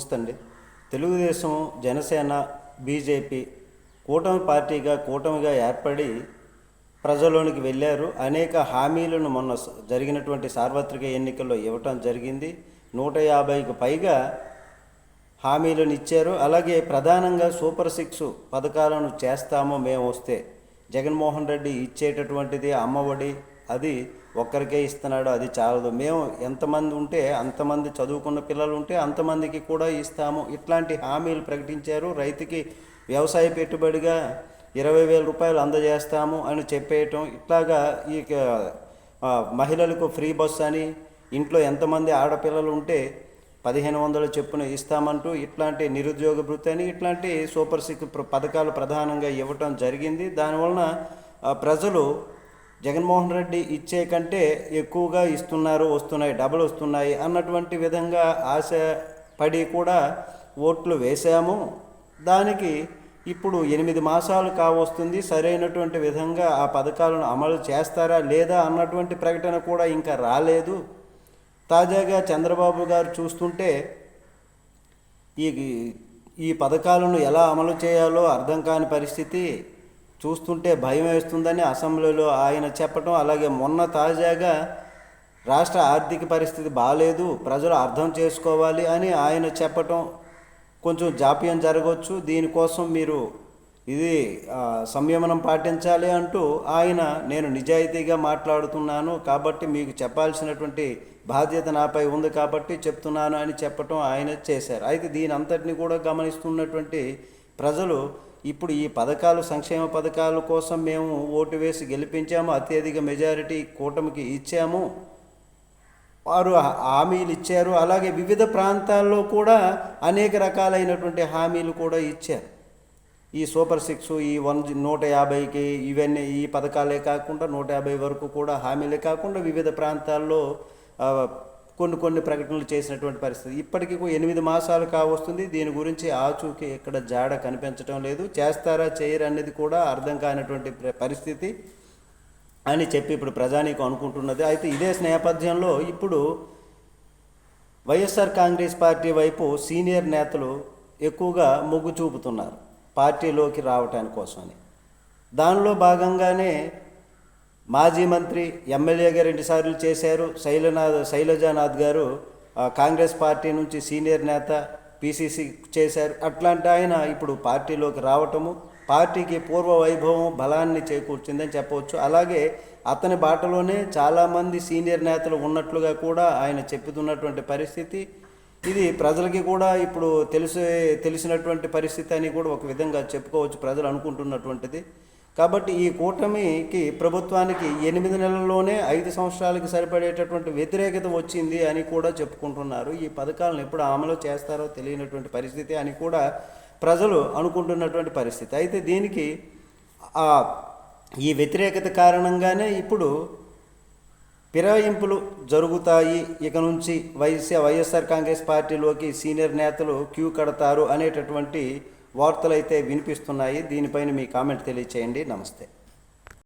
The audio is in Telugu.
నమస్తే అండి తెలుగుదేశం జనసేన బీజేపీ కూటమి పార్టీగా కూటమిగా ఏర్పడి ప్రజల్లోనికి వెళ్ళారు. అనేక హామీలను మొన్న జరిగినటువంటి సార్వత్రిక ఎన్నికల్లో ఇవ్వటం జరిగింది. నూట యాభైకి పైగా హామీలను ఇచ్చారు. అలాగే ప్రధానంగా సూపర్ సిక్స్ పథకాలను చేస్తాము మేము వస్తే జగన్మోహన్ రెడ్డి ఇచ్చేటటువంటిది అమ్మఒడి అది ఒక్కరికే ఇస్తున్నాడు అది చాలదు. మేము ఎంతమంది ఉంటే అంతమంది చదువుకున్న పిల్లలు ఉంటే అంతమందికి కూడా ఇస్తాము. ఇట్లాంటి హామీలు ప్రకటించారు. రైతుకి వ్యవసాయ పెట్టుబడిగా ఇరవై వేల రూపాయలు అందజేస్తాము అని చెప్పేయటం. ఇట్లాగా ఈ మహిళలకు ఫ్రీ బస్ అని ఇంట్లో ఎంతమంది ఆడపిల్లలు ఉంటే పదిహేను వందల చెప్పున ఇస్తామంటూ ఇట్లాంటి నిరుద్యోగ భృతి అని ఇట్లాంటి సూపర్ సిక్ పథకాలు ప్రధానంగా ఇవ్వటం జరిగింది. దానివలన ప్రజలు జగన్మోహన్ రెడ్డి ఇచ్చే కంటే ఎక్కువగా ఇస్తున్నారు వస్తున్నాయి డబుల్ వస్తున్నాయి అన్నటువంటి విధంగా ఆశ పడి కూడా ఓట్లు వేశాము. దానికి ఇప్పుడు ఎనిమిది మాసాలు కావస్తుంది. సరైనటువంటి విధంగా ఆ పథకాలను అమలు చేస్తారా లేదా అన్నటువంటి ప్రకటన కూడా ఇంకా రాలేదు. తాజాగా చంద్రబాబు గారు చూస్తుంటే ఈ ఈ పథకాలను ఎలా అమలు చేయాలో అర్థం కాని పరిస్థితి. చూస్తుంటే భయం వేస్తుందని అసెంబ్లీలో ఆయన చెప్పటం అలాగే మొన్న తాజాగా రాష్ట్ర ఆర్థిక పరిస్థితి బాగాలేదు ప్రజలు అర్థం చేసుకోవాలి అని ఆయన చెప్పటం కొంచెం జాప్యం జరగవచ్చు. దీనికోసం మీరు ఇది సంయమనం పాటించాలి అంటూ ఆయన నేను నిజాయితీగా మాట్లాడుతున్నాను కాబట్టి మీకు చెప్పాల్సినటువంటి బాధ్యత నాపై ఉంది కాబట్టి చెప్తున్నాను అని చెప్పటం ఆయన చేశారు. అయితే దీని అంతటిని కూడా గమనిస్తున్నటువంటి ప్రజలు ఇప్పుడు ఈ పథకాలు సంక్షేమ పథకాల కోసం మేము ఓటు వేసి గెలిపించాము అత్యధిక మెజారిటీ కూటమికి ఇచ్చాము. వారు హామీలు ఇచ్చారు. అలాగే వివిధ ప్రాంతాల్లో కూడా అనేక రకాలైనటువంటి హామీలు కూడా ఇచ్చారు. ఈ సూపర్ సిక్స్ ఈ వన్ నూట యాభైకి ఇవన్నీ ఈ పథకాలే కాకుండా నూట యాభై వరకు కూడా హామీలే కాకుండా వివిధ ప్రాంతాల్లో కొన్ని కొన్ని ప్రకటనలు చేసినటువంటి పరిస్థితి. ఇప్పటికీ ఎనిమిది మాసాలు కావస్తుంది. దీని గురించి ఆచూకీ ఇక్కడ జాడ కనిపించడం లేదు. చేస్తారా చేయరు అనేది కూడా అర్థం కానటువంటి పరిస్థితి అని చెప్పి ఇప్పుడు ప్రజానీకం అనుకుంటున్నది. అయితే ఇదే నేపథ్యంలో ఇప్పుడు వైఎస్ఆర్ కాంగ్రెస్ పార్టీ వైపు సీనియర్ నేతలు ఎక్కువగా మొగ్గు చూపుతున్నారు పార్టీలోకి రావటానికి కోసమని దానిలో భాగంగానే మాజీ మంత్రి ఎమ్మెల్యేగా రెండుసార్లు చేశారు? శైలనాథ్ శైలజానాథ్ గారు కాంగ్రెస్ పార్టీ నుంచి సీనియర్ నేత పిసిసి చేశారు. అట్లాంటి ఆయన ఇప్పుడు పార్టీలోకి రావటము పార్టీకి పూర్వ వైభవం బలాన్ని చేకూర్చిందని చెప్పవచ్చు. అలాగే అతని బాటలోనే చాలామంది సీనియర్ నేతలు ఉన్నట్లుగా కూడా ఆయన చెప్పుతున్నటువంటి పరిస్థితి. ఇది ప్రజలకి కూడా ఇప్పుడు తెలిసే తెలిసినటువంటి పరిస్థితి అని కూడా ఒక విధంగా చెప్పుకోవచ్చు ప్రజలు అనుకుంటున్నటువంటిది. కాబట్టి ఈ కూటమికి ప్రభుత్వానికి ఎనిమిది నెలల్లోనే ఐదు సంవత్సరాలకి సరిపడేటటువంటి వ్యతిరేకత వచ్చింది అని కూడా చెప్పుకుంటున్నారు. ఈ పథకాలను ఎప్పుడు అమలు చేస్తారో తెలియనటువంటి పరిస్థితి అని కూడా ప్రజలు అనుకుంటున్నటువంటి పరిస్థితి. అయితే దీనికి ఆ ఈ వ్యతిరేకత కారణంగానే ఇప్పుడు ఫిరాయింపులు జరుగుతాయి. ఇక నుంచి వైఎస్ఆర్ వైఎస్ఆర్ కాంగ్రెస్ పార్టీలోకి సీనియర్ నేతలు క్యూ కడతారు అనేటటువంటి వార్తలు అయితే వినిపిస్తున్నాయి. దీనిపైన మీ కామెంట్ తెలియచేయండి. నమస్తే.